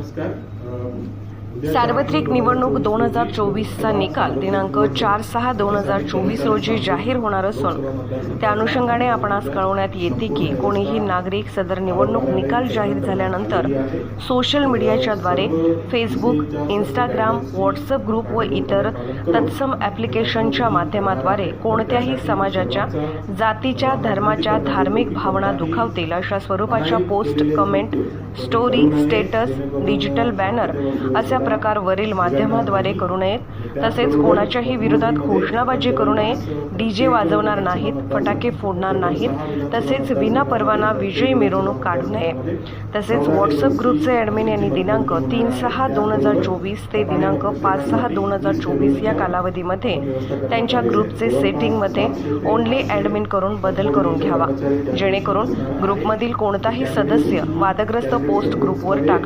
নমস্কার सार्वत्रिक निवडणूक दोन हजार चोवीसचा निकाल दिनांक चार सहा दोन हजार चोवीस रोजी जाहीर होणार असून त्या अनुषंगाने आपणास कळवण्यात येते की कोणीही नागरिक सदर निवडणूक निकाल जाहीर झाल्यानंतर सोशल मीडियाच्याद्वारे फेसबुक इंस्टाग्राम व्हॉट्सअप ग्रुप व इतर तत्सम ॲप्लिकेशनच्या माध्यमाद्वारे कोणत्याही समाजाच्या जातीच्या धर्माच्या धार्मिक भावना दुखावतील अशा स्वरूपाच्या post comment story status digital banner अशा प्रकार वरील माध्यमाद्वारे करू नयेत. तसेच कोणाच्याही विरोधात घोषणाबाजी करू नये. डीजे वाजवणार नाहीत फटाके फोडणार नाहीत. तसेच विना परवाना विजयी मिरवणूक काढू नये. तसेच व्हॉट्सअप ग्रुपचे ॲडमिन यांनी दिनांक तीन सहा दोन हजार चोवीस ते दिनांक पाच सहा दोन हजार चोवीस या कालावधीमध्ये त्यांच्या ग्रुपचे सेटिंगमध्ये ओनली ॲडमिन करून बदल करून घ्यावा. जेणेकरून ग्रुपमधील कोणताही सदस्य वादग्रस्त पोस्ट ग्रुपवर टाकणार